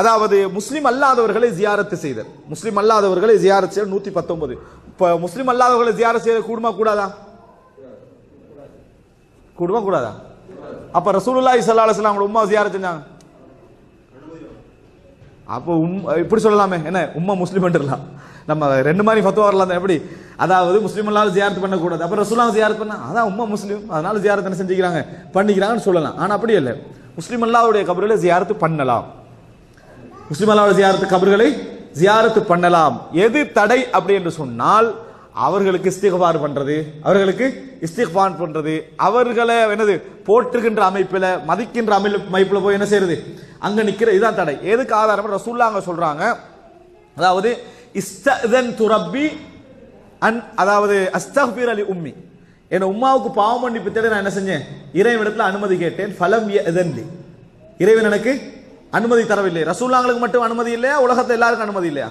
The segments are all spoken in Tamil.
அதாவது முஸ்லீம் அல்லாதவர்களை ஜியாரத்து செய்தல். முஸ்லீம் அல்லாதவர்களை ஜியாரத் செய்ய நூத்தி பத்தொன்பது இப்போ முஸ்லீம் அல்லாதவர்களை ஜியாரத் செய்ய கூடுமா கூடாதா? கூடுமா கூடாதா? அப்ப ரசூலுல்லாஹி ஸல்லல்லாஹு அலைஹி வஸல்லம் உம்மா ஜியாரத் செஞ்சாங்க. அப்போ உம் இப்படி சொல்லலாமே. என்ன உம்மா முஸ்லிம் நம்ம ரெண்டு மாதிரி ஃபத்துவா வரலாம் தான் எப்படி? அதாவது முஸ்லீம் இல்லாத ஜியாரத்து பண்ணக்கூடாது. அப்புறம் ரசூலாம் ஜியாரத் பண்ண அதான் உம்மா முஸ்லீம் அதனால ஜியாரத் என்ன செஞ்சுக்கிறாங்க? பண்ணிக்கிறாங்கன்னு சொல்லலாம். ஆனால் அப்படி இல்லை. முஸ்லீம் அல்லாவுடைய கபரில் ஜியாரத்து பண்ணலாம். முஸ்லிம் அல்லாவுடைய ஜியாரத்து கபர்களை ஜியாரத்து பண்ணலாம். எது தடை அப்படி என்று சொன்னால் அவர்களுக்கு இஸ்திகபார் பண்றது அவர்களுக்கு இஸ்திகபான் பண்றது. அவர்களை என்னது போற்றுகின்ற அமைப்பில் மதிக்கின்ற அமைப்பு அமைப்பில் போய் என்ன செய்யறது? அங்க நிக்கிற இதுதான் தடை. எதுக்கு ஆதாரம் ரசூல்லா அங்க சொல்றாங்க. அதாவது இஸ்தன் துரப்பி அன் அதாவது அஸ்தக்பீர் அலி உம்மி. என் உம்மாவுக்கு பாவம் மன்னிப்பு தேட நான் என்ன செஞ்சேன்? இறைவனிடத்தில் அனுமதி கேட்டேன். ஃபலம் எதன்லி இறைவன் எனக்கு அனுமதி தரவில்லை. ரசூல்லாங்களுக்கு மட்டும் அனுமதி இல்லையா? உலகத்தில் எல்லாருக்கும் அனுமதி இல்லையா?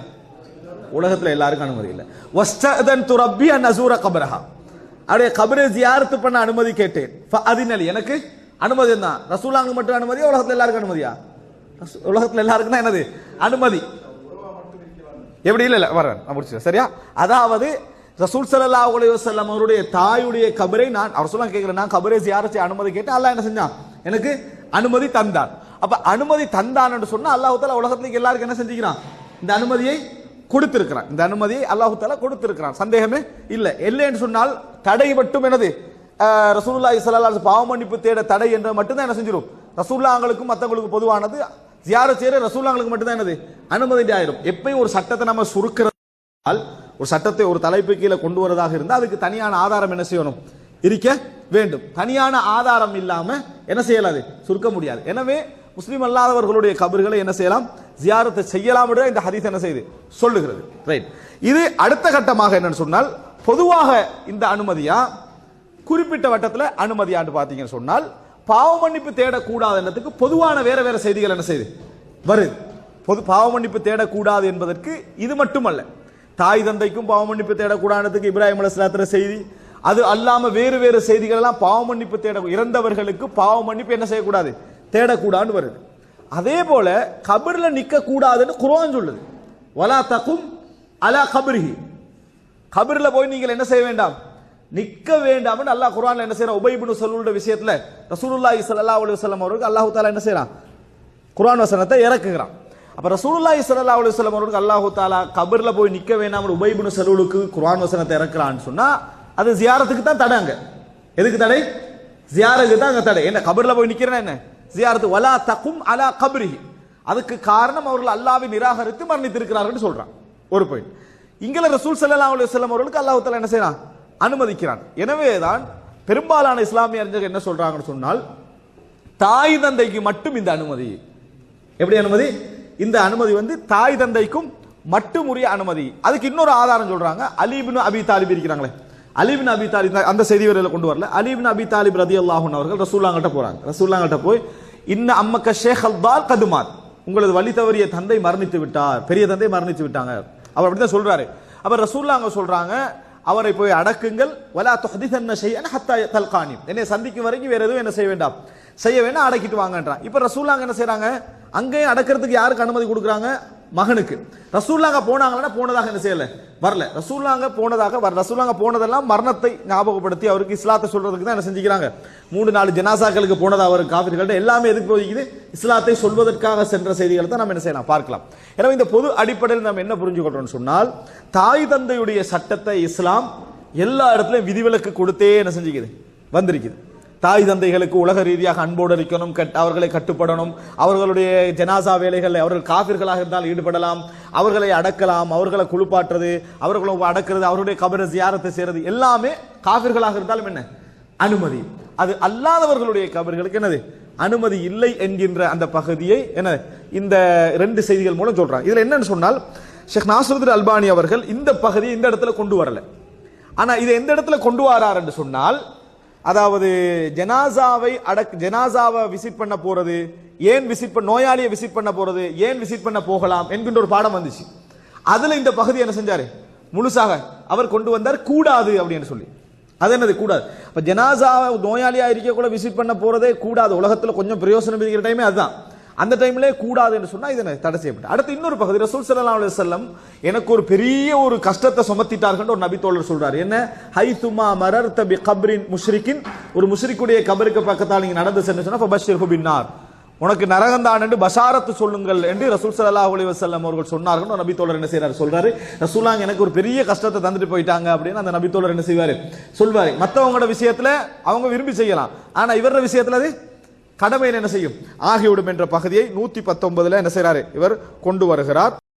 உலகத்தில் எல்லாருக்கும் அனுமதி இல்லை. வஸ்தன் துரப்பி அன் அசூர கபரஹா. அப்படியே கபரை ஜியாரத்து பண்ண அனுமதி கேட்டேன். அதினலி. எனக்கு அனுமதி தான் ரசூலாங்களுக்கு மட்டும் அனுமதியா? உலகத்தில் எல்லாருக்கும் அனுமதியா? உலகத்தில் எல்லாருக்கும் தான் என்னது? அனுமதி. எப்படி? இல்லை இல்லை. வரேன். நான் சரியா? அதாவது ரசூல் சல்லா அலைஹி வஸல்லம் அவருடைய தாயுடைய கபரை நான் அவர் சொல்ல கேட்கிறேன் நான் கபரை ஜியாரத்தை செய்ய அனுமதி கேட்டேன். அல்ல என்ன செஞ்சான்? எனக்கு அனுமதி தந்தான். அப்ப அனுமதி தந்தான் என்று சொன்னா அல்லாஹு தாலா உலகத்துக்கு எல்லாருக்கும் என்ன செஞ்சுக்கிறான்? இந்த அனுமதியை கொடுத்திருக்கிறான். இந்த அனுமதியை அல்லாஹு தாலா கொடுத்திருக்கிறான். சந்தேகமே இல்ல. இல்லைன்னு சொன்னால் தடை மட்டும் என்னது? அஹ், ரசூலுல்லாஹி பாவ மன்னிப்பு தேட தடை என்ற மட்டும் தான் என்ன செஞ்சிடும் ரசூல்லாங்களுக்கும் மற்றவங்களுக்கு பொதுவானது ஜியார செய்யற ரசூல்லாங்களுக்கு மட்டும்தான் என்னது? அனுமதி ஆயிரும். எப்பயும் ஒரு சட்டத்தை நம்ம சுருக்கிறால் ஒரு சட்டத்தை ஒரு தலைப்பு கீழே கொண்டு வரதாக இருந்தால் அதுக்கு தனியான ஆதாரம் என்ன செய்யணும்? இருக்க வேண்டும். தனியான ஆதாரம் இல்லாம என்ன செய்யலாது? சுருக்க முடியாது. எனவே முஸ்லீம் அல்லாதவர்களுடைய கபர்களை என்ன செய்யலாம்? ஜியாரத்தை செய்யலாம் என்று இந்த ஹதீஸ் என்ன செய்து? சொல்லுகிறது. ரைட் இது அடுத்த கட்டமாக என்னன்னு சொன்னால் பொதுவாக இந்த அனுமதியா? குறிப்பிட்ட வட்டத்தில் அனுமதியான்னு பார்த்தீங்கன்னு சொன்னால் பாவ மன்னிப்பு தேடக்கூடாதுன்றதுக்கு பொதுவான வேற வேற செய்திகள் என்ன செய்யுது வருது. பொது பாவ மன்னிப்பு தேடக்கூடாது என்பதற்கு இது மட்டுமல்ல. தாய் தந்தைக்கும் பாவ மன்னிப்பு தேடக்கூடாதுக்கு இப்ராஹிம் அலைஹிஸ்ஸலாத்துற செய்தி. அது அல்லாமல் வேறு வேறு செய்திகள் எல்லாம் பாவ மன்னிப்பு தேட இறந்தவர்களுக்கு பாவ மன்னிப்பு என்ன செய்யக்கூடாது? தேடக்கூடாதுன்னு வருது. அதே போல கபர்ல நிக்க கூடாதுன்னு குர்ஆன் சொல்லுது. வலா தகும் அலா கபரிஹி. கபர்ல போய் நீங்கள் என்ன செய்ய வேண்டாம்? நிக்க வேண்டாம்னு அல்லாஹ் குரான்ல என்ன செய்யறான் உபைபுனு சொல்லுட விஷயத்துல ரசூலுல்லாஹி ஸல்லல்லாஹு அலைஹி வஸல்லம் அவருக்கு அல்லாஹ் தஆலா என்ன செய்யறான் குரான் வசனத்தை இறக்குகிறான். அப்ப ரசூலுல்லாஹி ஸல்லல்லாஹு அலைஹி வஸல்லம் அவருக்கு அல்லாஹ் தஆலா கபர்ல போய் நிக்க வேண்டாம் உபைபுனு சொல்லுக்கு சலூலுக்கு வசனத்தை இறக்குறான்னு சொன்னா அது ஜியாரத்துக்கு தான் தடை அங்க. எதுக்கு தடை? ஜியாரத்துக்கு தான் அங்க தடை. என்ன கபர்ல போய் நிக்கிறேன்னா என்ன? ஜியாரத்து வலா தகும் அலா கப்ரிஹி. அதுக்கு காரணம் அவர்கள் அல்லாவை நிராகரித்து மரணித்திருக்கிறார்கள் சொல்றான். ஒரு பாயிண்ட் இங்கல ரசூல் சல்லா அலி வஸல்லம் அவர்களுக்கு அல்லாஹ் என்ன செய்யறான்? அனுமதிக்கிறான். எனவே தான் பெரும்பாலான இஸ்லாமிய அறிஞர்கள் என்ன சொல்றாங்கன்னு சொன்னால் தாய் தந்தைக்கு மட்டும் இந்த அனுமதி. எப்படி அனுமதி? இந்த அனுமதி வந்து தாய் தந்தைக்கும் மட்டும் உரிய அனுமதி. அதுக்கு இன்னொரு ஆதாரம் சொல்றாங்க. அலிபின் அபி தாலிப் இருக்கிறாங்களே. அலிபின் அபி தாலிப் அந்த செய்தி வரையில் கொண்டு வரல. அலிபின் அபி தாலிப் ரதி அல்லாஹூன் அவர்கள் ரசூல்லாங்கிட்ட போறாங்க. ரசூல்லாங்கிட்ட போய் இன்ன அம்மக்க ஷேக் அல்தால் கதுமாத் உங்களது வழி தவறிய தந்தை மரணித்து விட்டார். பெரிய தந்தை மரணித்து விட்டாங்க. அவர் அப்படிதான் சொல்றாரு. அப்ப ரசூல்லாங்க சொல்றாங்க அவரை போய் அடக்குங்கள். வலா துஹதிதன்ன ஷைஅன் ஹத்தா தல்கானி. என்னை சந்திக்கும் வரைக்கும் வேற எதுவும் என்ன செய்ய வேண்டாம். செய்ய வேணா அடக்கிட்டு வாங்கன்றான். இப்ப ரசூல்லாங்க என்ன செய்யறாங்க அங்கேயும் அடக்கிறதுக்கு யாருக்கு அனுமதி கொடுக்குறாங்க? மகனுக்கு. ரசூல்லாங்க போனாங்கன்னா போனதாக என்ன செய்யல? வரல. ரசூல்லாங்க போனதாக வர ரசூல்லாங்க போனதெல்லாம் மரணத்தை ஞாபகப்படுத்தி அவருக்கு இஸ்லாத்தை சொல்றதுக்கு தான் என்ன செஞ்சுக்கிறாங்க. மூணு நாலு ஜனாசாக்களுக்கு போனதாக அவர் காவிர்கள்ட்ட எல்லாமே எதுக்கு போதிக்குது? இஸ்லாத்தை சொல்வதற்காக சென்ற செய்திகளை தான் நம்ம என்ன செய்யலாம்? பார்க்கலாம். எனவே இந்த பொது அடிப்படையில் நம்ம என்ன புரிஞ்சுக்கொள்றோம்னு சொன்னால் தாய் தந்தையுடைய சட்டத்தை இஸ்லாம் எல்லா இடத்துலையும் விதிவிலக்கு கொடுத்தே என்ன செஞ்சுக்குது? வந்திருக்குது. தாய் தந்தைகளுக்கு உலக ரீதியாக அன்போடு இருக்கணும் கட்- அவர்களை கட்டுப்படணும். அவர்களுடைய ஜனாசா வேலைகளில் அவர்கள் காபிர்களாக இருந்தால் ஈடுபடலாம். அவர்களை அடக்கலாம் அவர்களை குளிப்பாட்டுறது அவர்களை அடக்கிறது அவருடைய கபர ஜியாரத்தை செய்யறது எல்லாமே காபிர்களாக இருந்தாலும் என்ன? அனுமதி. அது அல்லாதவர்களுடைய கபர்களுக்கு என்னது? அனுமதி இல்லை என்கின்ற அந்த பகுதியை என்ன? இந்த ரெண்டு செய்திகள் மூலம் சொல்றாங்க. இதுல என்னன்னு சொன்னால் ஷேக் நாசருதீன் அல்பானி அவர்கள் இந்த பகுதியை இந்த இடத்துல கொண்டு வரல. ஆனா இதை எந்த இடத்துல கொண்டு வரார் என்று சொன்னால் அதாவது ஜனாசாவை அடக் ஜனாசாவை விசிட் பண்ண போறது ஏன் விசிட் பண்ண நோயாளியை விசிட் பண்ண போறது ஏன் விசிட் பண்ண போகலாம் என்கின்ற ஒரு பாடம் வந்துச்சு. அதுல இந்த பகுதி என்ன செஞ்சாரு? முழுசாக அவர் கொண்டு வந்தார் கூடாது அப்படின்னு சொல்லி. அது என்னது? கூடாது. இப்போ ஜனாசா நோயாளியா இருக்க கூட விசிட் பண்ண போறதே கூடாது. உலகத்துல கொஞ்சம் பிரயோசனம் இருக்கிற டைமே அதுதான். அந்த டைம்ல கூடாது என்று சொன்னா இதனை தடை செய்யப்பட்டு அடுத்து இன்னொரு பகுதி ரசூல் சல்லா அலி செல்லம் எனக்கு ஒரு பெரிய ஒரு கஷ்டத்தை சுமத்திட்டார்கள் ஒரு நபி தோழர் சொல்றாரு. என்ன? ஹைதுமா மரர் தபி கப்ரின் முஷ்ரிக்கின் ஒரு முஷ்ரிக்குடைய கபருக்கு பக்கத்தால் நீங்க நடந்து சென்று சொன்னா ஃபபஷிர்ஹு பின்னார். உனக்கு நரகந்தான் என்று பஷாரத்து சொல்லுங்கள் என்று ரசூல் சல்லா அலி வசல்லம் அவர்கள் சொன்னார்கள். ஒரு நபி தோழர் என்ன செய்யறாரு சொல்றாரு ரசூலாங்க எனக்கு ஒரு பெரிய கஷ்டத்தை தந்துட்டு போயிட்டாங்க அப்படின்னு அந்த நபி தோழர் என்ன செய்வாரு? சொல்வாரு. மற்றவங்களோட விஷயத்துல அவங்க விரும்பி செய்யலாம். ஆனா இவரோட விஷயத்துல அது கடமையில் என்ன செய்யும்? ஆகிவிடும் என்ற பகுதியை நூத்தி பத்தொன்பதுல என்ன செய்யறாரு இவர் கொண்டு வருகிறார்.